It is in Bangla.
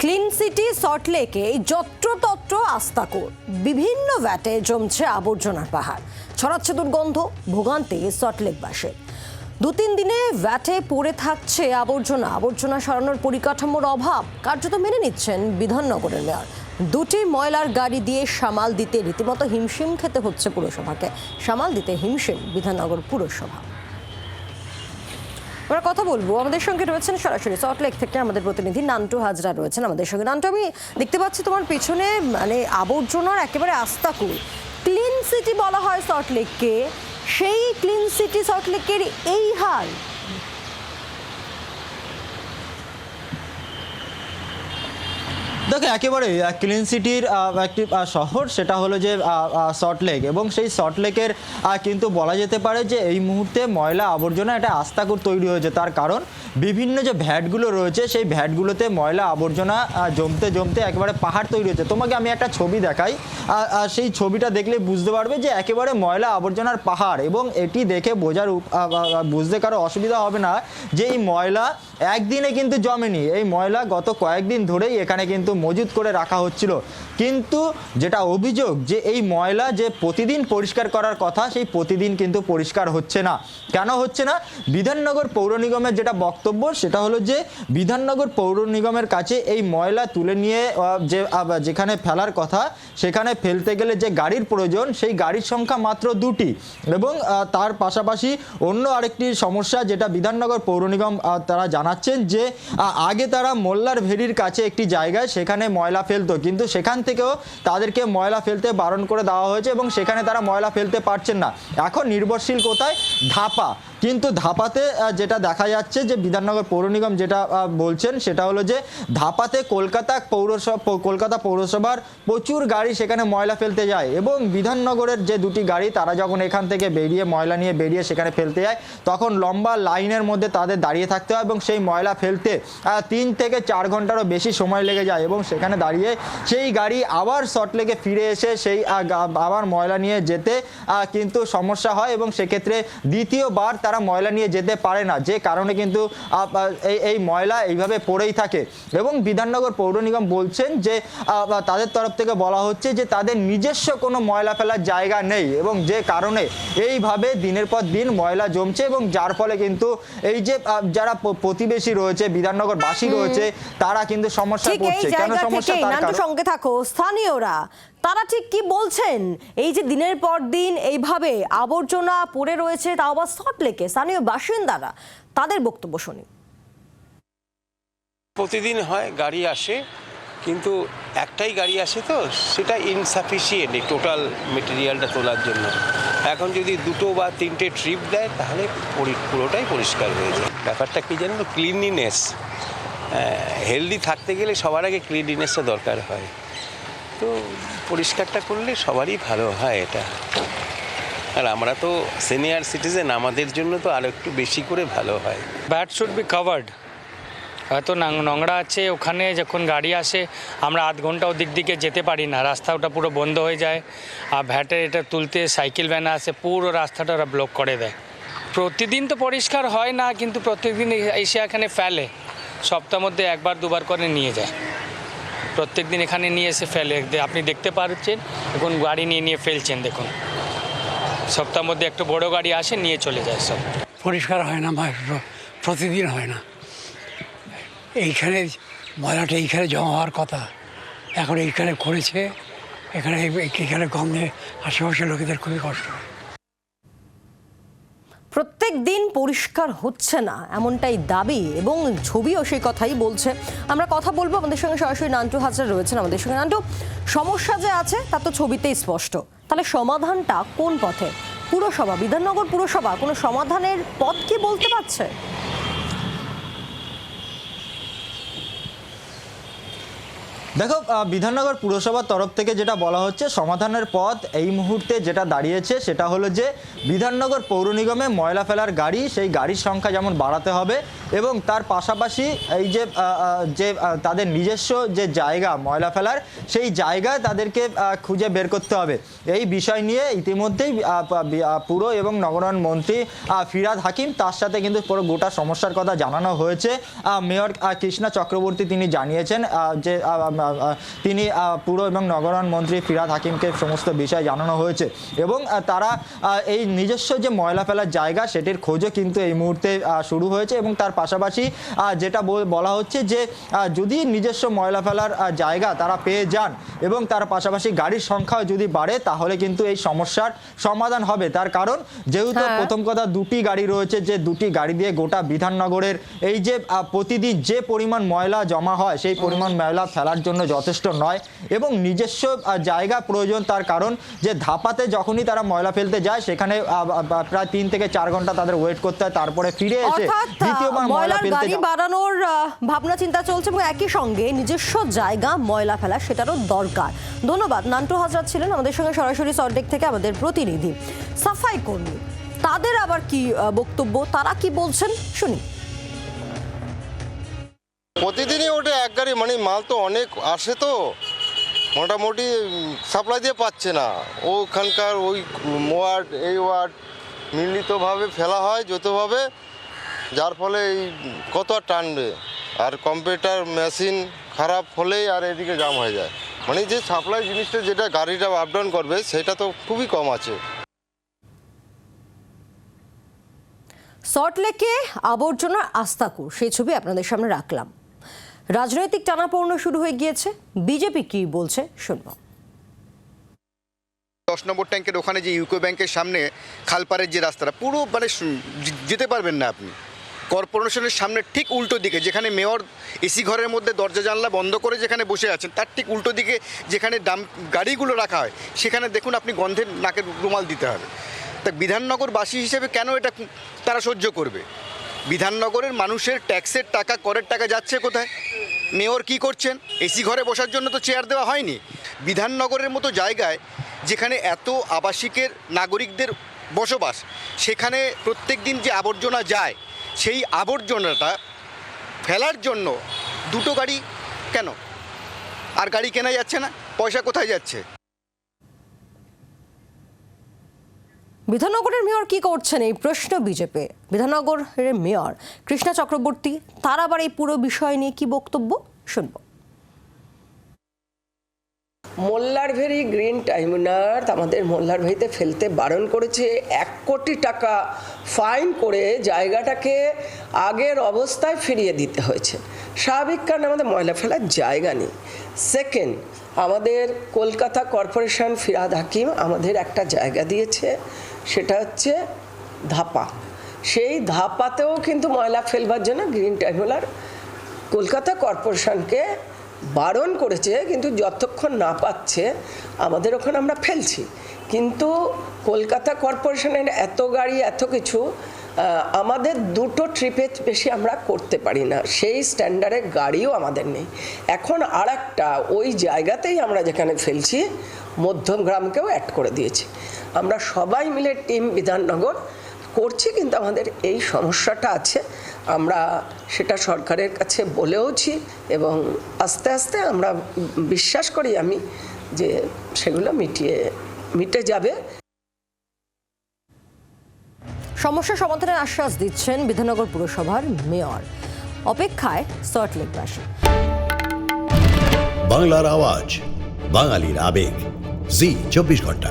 ক্লিন সিটি সল্টলেকে যত্রতত্র আস্তাকুর বিভিন্ন ভ্যাটে জমছে আবর্জনার পাহাড়। ছড়াচ্ছে দুর্গন্ধ, ভোগান্তি সল্টলেকবাসী দু তিন দিনে ভ্যাটে পড়ে থাকছে আবর্জনা। আবর্জনা সরানোর পরিকাঠামোর অভাব কার্যত মেনে নিচ্ছেন বিধাননগরের মেয়র। দুটি ময়লার গাড়ি দিয়ে সামাল দিতে রীতিমতো হিমশিম খেতে হচ্ছে পুরসভাকে। সামাল দিতে হিমশিম বিধাননগর পুরসভা। আমরা কথা বলব। আমাদের সঙ্গে রয়েছেন সরাসরি সল্টলেক থেকে আমাদের প্রতিনিধি নান্টু হাজরা রয়েছেন আমাদের সঙ্গে। নান্টু, আমি দেখতে পাচ্ছি তোমার পেছনে মানে আবর্জনার একেবারে আস্তাকুল। ক্লিন সিটি বলা হয় সল্টলেককে সেই ক্লিন সিটি সল্টলেকের এই হাল দেখো, একেবারে ক্লিন সিটির একটি শহর, সেটা হলো যে সল্টলেক এবং সেই সল্টলেকের কিন্তু বলা যেতে পারে যে, এই মুহূর্তে ময়লা আবর্জনা এটা আস্তাকুর তৈরি হয়েছে। তার কারণ, বিভিন্ন যে ভ্যাটগুলো রয়েছে, সেই ভ্যাটগুলোতে ময়লা আবর্জনা জমতে জমতে একেবারে পাহাড় তৈরি হয়েছে। তোমাকে আমি একটা ছবি দেখাই। সেই ছবিটা দেখলে বুঝতে পারবে যে, একেবারে ময়লা আবর্জনার পাহাড় এবং এটি দেখে বোঝার বুঝতে কারও অসুবিধা হবে না যে, এই ময়লা একদিনে কিন্তু জমেনি। এই ময়লা গত কয়েকদিন ধরেই এখানে কিন্তু মজুত করে রাখা হচ্ছিল। কিন্তু যেটা অভিযোগ যে এই ময়লা যে প্রতিদিন পরিষ্কার করার কথা, সেই প্রতিদিন কিন্তু পরিষ্কার হচ্ছে না। কেন হচ্ছে না? বিধাননগর পৌর নিগমের যেটা বক্তব্য, সেটা হলো যে বিধাননগর পৌর নিগমের কাছে এই ময়লা তুলে নিয়ে যে যেখানে ফেলার কথা, সেখানে ফেলতে গেলে যে গাড়ির প্রয়োজন, সেই গাড়ির সংখ্যা মাত্র দুটি। এবং তার পাশাপাশি অন্য আরেকটি সমস্যা যেটা বিধাননগর পৌর নিগম তারা জানাচ্ছেন যে আগে তারা মোল্লার ভেরির কাছে একটি জায়গায় সেখানে ময়লা ফেলতো। কিন্তু সেখান থেকেও তাদেরকে ময়লা ফেলতে বারণ করে দেওয়া হয়েছে এবং সেখানে তারা ময়লা ফেলতে পারছেন না। এখন নির্ভরশীল কোথায়? ধাপা কিন্তু ধাপাতে যেটা দেখা যাচ্ছে যে বিধাননগর পৌর নিগম যেটা বলছেন, সেটা হলো যে ধাপাতে কলকাতা পৌরসভা কলকাতা পৌরসভার প্রচুর গাড়ি সেখানে ময়লা ফেলতে যায় এবং বিধাননগরের যে দুটি গাড়ি, তারা যখন এখান থেকে বেরিয়ে ময়লা নিয়ে বেরিয়ে সেখানে ফেলতে যায়, তখন লম্বা লাইনের মধ্যে তাদের দাঁড়িয়ে থাকতে হয় এবং সেই ময়লা ফেলতে তিন থেকে চার ঘন্টারও বেশি সময় লেগে যায় এবং সেখানে দাঁড়িয়ে সেই গাড়ি আবার শর্টলেকে ফিরে এসে সেই আবার ময়লা নিয়ে যেতে কিন্তু সমস্যা হয় এবং সেক্ষেত্রে দ্বিতীয়বার তারা ময়লা নিয়ে যেতে পারে না। যে কারণে কিন্তু এই এই ময়লা এইভাবে পড়েই থাকে। এবং বিধাননগর পৌর নিগম বলছেন যে তাদের তরফ থেকে বলা হচ্ছে যে তাদের নিজস্ব কোনো ময়লা ফেলার জায়গা নেই এবং যে কারণে এইভাবে দিনের পর দিন ময়লা জমছে এবং যার ফলে কিন্তু এই যে যারা প্রতিবেশী রয়েছে বিধাননগর বাসী রয়েছে তারা কিন্তু সমস্যায় ঠিক পড়ছে। কেন সমস্যা? তার কারণ সঙ্গে থাকো। স্থানীয়রা তারা ঠিক কি বলছেন? এই যে দিনের পর দিন এইভাবে আবর্জনা পড়ে রয়েছে, তাও আবার সল্টলেকে স্থানীয় বাসিন্দারা তাদের বক্তব্য শুনি। প্রতিদিন হয়, গাড়ি আসে, কিন্তু একটাই গাড়ি আসে তো, সেটা ইনসাফিসিয়েন্ট টোটাল মেটেরিয়ালটা তোলার জন্য। এখন যদি দুটো বা তিনটে ট্রিপ দেয়, তাহলে পুরোটাই পরিষ্কার হয়ে যায়। ব্যাপারটা কী জানেন ক্লিনলিনেস হেলদি থাকতে গেলে সবার আগে ক্লিনলিনেসটা দরকার হয়। তো পরিষ্কারটা করলে সবারই ভালো হয় এটা। আর আমরা তো সিনিয়র সিটিজেন আমাদের জন্য তো আরও একটু বেশি করে ভালো হয়। ব্যাট শুড বি কাভার্ড হয়তো নোংরা আছে, ওখানে যখন গাড়ি আসে, আমরা আধ ঘণ্টা ওদিক দিকে যেতে পারি না। রাস্তা ওটা পুরো বন্ধ হয়ে যায়। আর ভ্যাটে এটা তুলতে সাইকেল ভ্যান আসে, পুরো রাস্তাটা ওরা ব্লক করে দেয়। প্রতিদিন তো পরিষ্কার হয় না, কিন্তু প্রত্যেকদিন এসে এখানে ফেলে। সপ্তাহ মধ্যে একবার, দুবার করে নিয়ে যায়। প্রত্যেক দিন এখানে নিয়ে এসে ফেলে। আপনি দেখতে পাচ্ছেন এখন গাড়ি নিয়ে নিয়ে ফেলছেন, দেখুন। সপ্তাহ মধ্যে একটু বড় গাড়ি আসে, নিয়ে চলে যায় সব। পরিষ্কার হয় না প্রতিদিন হয় না। এইখানে ময়লাটা এইখানে জমা হওয়ার কথা। এখন এইখানে করেছে, এখানে এইখানে গন্ধে আশেপাশের লোকেদের খুবই কষ্ট। হয় প্রত্যেক দিন পরিষ্কার হচ্ছে না, এমনটাই দাবি এবং ছবিও সেই কথাই বলছে। আমরা কথা বলব আমাদের সঙ্গে সরাসরি নান্টু হাজরা রয়েছেন আমাদের সঙ্গে। নান্টু, সমস্যা যে আছে তা তো ছবিতেই স্পষ্ট। তাহলে সমাধানটা কোন পথে? পুরসভা, বিধাননগর পুরসভা কোনো সমাধানের পথ কি বলতে পারছে? দেখো বিধাননগর পুরসভার তরফ থেকে যেটা বলা হচ্ছে, সমাধানের পথ এই মুহূর্তে যেটা দাঁড়িয়েছে সেটা হলো যে বিধাননগর পৌর নিগমে ময়লা ফেলার গাড়ি, সেই গাড়ির সংখ্যা যেমন বাড়াতে হবে এবং তার পাশাপাশি এই যে যে তাদের নিজস্ব যে জায়গা ময়লা ফেলার, সেই জায়গায় তাদেরকে খুঁজে বের করতে হবে। এই বিষয় নিয়ে ইতিমধ্যেই পুর এবং নগরায়ণ মন্ত্রী ফিরাদ হাকিম, তার সাথে কিন্তু পুরো গোটা সমস্যার কথা জানানো হয়েছে। মেয়র কৃষ্ণা চক্রবর্তী তিনি জানিয়েছেন যে তিনি পুর এবং নগরায়ণ মন্ত্রী ফিরাদ হাকিমকে সমস্ত বিষয় জানানো হয়েছে এবং তারা এই নিজস্ব যে ময়লা ফেলার জায়গা সেটির খোঁজও কিন্তু এই মুহূর্তে শুরু হয়েছে এবং তার পাশাপাশি যেটা বলা হচ্ছে যে যদি নিজস্ব ময়লা ফেলার জায়গা তারা পেয়ে যান এবং তার পাশাপাশি গাড়ির সংখ্যাও যদি বাড়ে তাহলে কিন্তু এই সমস্যার সমাধান হবে তার কারণ যেহেতু হ্যাঁ। প্রথম কথা দুটি গাড়ি রয়েছে যে দুটি গাড়ি দিয়ে গোটা বিধাননগরের এই যে প্রতিদিন যে পরিমাণ ময়লা জমা হয় সেই পরিমাণ ময়লা ফেলার জন্য যথেষ্ট নয় এবং নিজস্ব জায়গা প্রয়োজন তার কারণ যে ধাপাতে যখনই তারা ময়লা ফেলতে যায় সেখানে প্রায় তিন থেকে চার ঘণ্টা তাদের ওয়েট করতে হয় তারপরে ফিরে এসে দ্বিতীয়বার ময়লা ফেলতে বাড়ানোর ভাবনা চিন্তা চলছে এবং একই সঙ্গে নিজস্ব জায়গা ময়লা ফেলা সেটারও দরকার। ধন্যবাদ নান্টু হাজরাত ছিলেন আমাদের সঙ্গে সরাসরি সল্টলেক থেকে আমাদের প্রতিনিধি। সাফাই কর্মী তাদের আবার কি বক্তব্য তারা কি বলছেন? শুনি। প্রতিদিনই ওটা এক গাড়ি মানে মাল তো অনেক আসে তো। মোটামুটি সাপ্লাই দিয়ে পাচ্ছে না। ওখানকার ওই ওয়ার্ড, এই ওয়ার্ড মিলিতভাবে ফেলা হয় যৌথভাবে, যার ফলে এই কত আর টানবে। আর কম্পিউটার মেশিন খারাপ হলেই আর এদিকে জাম হয়ে যায়। মানে যে সাপ্লাই জিনিসটা, যেটা গাড়িটা আপ ডাউন করবে, সেটা তো খুবই কম আছে। সল্টলেকে আবর্জনার আস্তাকুর সেই ছবি আপনাদের সামনে রাখলাম। রাজনৈতিক টানাপোড়েন শুরু হয়ে গিয়েছে। বিজেপি কি বলছে, শুনব। দশ নম্বর ট্যাঙ্কের ওখানে যে ইউকো ব্যাংকের সামনে খালপাড়ের যে রাস্তাটা, পুরো মানে যেতে পারবেন না আপনি। কর্পোরেশনের সামনে ঠিক উল্টো দিকে, যেখানে মেয়র এসি ঘরের মধ্যে দরজা জানলা বন্ধ করে যেখানে বসে আছেন, তার ঠিক উল্টো দিকে যেখানে ডাম গাড়িগুলো রাখা হয়, সেখানে দেখুন আপনি গন্ধের নাকের রুমাল দিতে হবে। তা বিধাননগরবাসী হিসেবে কেন এটা তারা সহ্য করবে? বিধাননগরের মানুষের ট্যাক্সের টাকা, করের টাকা যাচ্ছে কোথায়? মেয়র কি করছেন? এসি ঘরে বসার জন্য তো চেয়ার দেওয়া হয়নি। বিধাননগরের মতো জায়গায় যেখানে এত আবাসিকের নাগরিকদের বসবাস, সেখানে প্রত্যেক দিন যে আবর্জনা যায়, সেই আবর্জনাটা ফেলার জন্য দুটো গাড়ি কেন? আর গাড়ি কেনা যাচ্ছে না, পয়সা কোথায় যাচ্ছে? বিধাননগরের মেয়র কি করছেন এই প্রশ্ন বিজেপি? বিধাননগরের মেয়র কৃষ্ণা চক্রবর্তী, তার আবার এই পুরো বিষয় নিয়ে কি বক্তব্য? শুনব। মোল্লার ভেরি গ্রিন টাইমিনার আমাদের মোল্লার ভেরিতে ফেলতে বারণ করেছে এক কোটি টাকা ফাইন করে জায়গাটাকে আগের অবস্থায় ফিরিয়ে দিতে হয়েছে। স্বাভাবিক কারণে আমাদের ময়লা ফেলার জায়গা নেই। সেকেন্ড আমাদের কলকাতা কর্পোরেশন ফিরাদ হাকিম আমাদের একটা জায়গা দিয়েছে। সেটা হচ্ছে ধাপা। সেই ধাপাতেও কিন্তু ময়লা ফেলবার জন্য গ্রিন টাইমিনার কলকাতা কর্পোরেশনকে বারণ করেছে, কিন্তু যতক্ষণ না পাচ্ছে আমাদের ওখানে আমরা ফেলছি। কিন্তু কলকাতা কর্পোরেশনের এত গাড়ি, এত কিছু আমাদের দুটো ট্রিপের বেশি আমরা করতে পারি না। সেই স্ট্যান্ডার্ডের গাড়িও আমাদের নেই। এখন আর একটা ওই জায়গাতেই আমরা যেখানে ফেলছি মধ্যমগ্রামকেও অ্যাড করে দিয়েছি। আমরা সবাই মিলে টিম বিধাননগর করছি কিন্তু আমাদের এই সমস্যাটা আছে। আমরা সেটা সরকারের কাছে বলেওছি এবং আস্তে আস্তে আমরা বিশ্বাস করি আমি যে সেগুলো মিটিয়ে মিটে যাবে। সমস্যা সমাধানের আশ্বাস দিচ্ছেন বিধাননগর পুরসভার মেয়র। অপেক্ষায় সল্টলেকবাসী বাংলার আওয়াজ বাঙালির আবেগ। জি চব্বিশ ঘণ্টা।